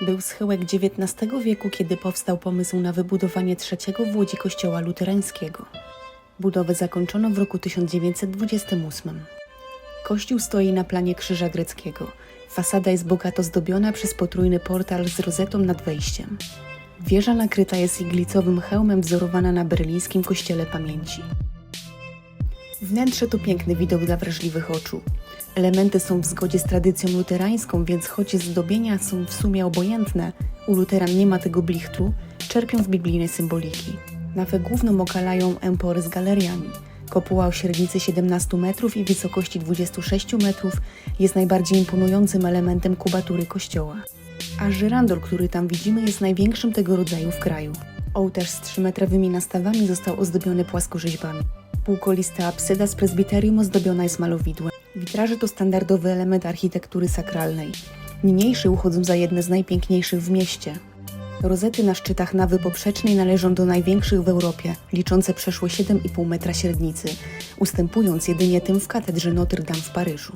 Był schyłek XIX wieku, kiedy powstał pomysł na wybudowanie trzeciego w Łodzi kościoła luterańskiego. Budowę zakończono w roku 1928. Kościół stoi na planie Krzyża Greckiego. Fasada jest bogato zdobiona przez potrójny portal z rozetą nad wejściem. Wieża nakryta jest iglicowym hełmem wzorowana na berlińskim kościele pamięci. Wnętrze to piękny widok dla wrażliwych oczu. Elementy są w zgodzie z tradycją luterańską, więc choć zdobienia są w sumie obojętne, u luteran nie ma tego blichtru, czerpią z biblijnej symboliki. Nawę główną okalają empory z galeriami. Kopuła o średnicy 17 metrów i wysokości 26 metrów jest najbardziej imponującym elementem kubatury kościoła. A żyrandol, który tam widzimy, jest największym tego rodzaju w kraju. Ołtarz z 3-metrowymi nastawami został ozdobiony płaskorzeźbami. Półkolista absyda z prezbiterium ozdobiona jest malowidłem. Witraże to standardowy element architektury sakralnej. Niniejsze uchodzą za jedne z najpiękniejszych w mieście. Rozety na szczytach nawy poprzecznej należą do największych w Europie, liczące przeszło 7,5 metra średnicy, ustępując jedynie tym w katedrze Notre Dame w Paryżu.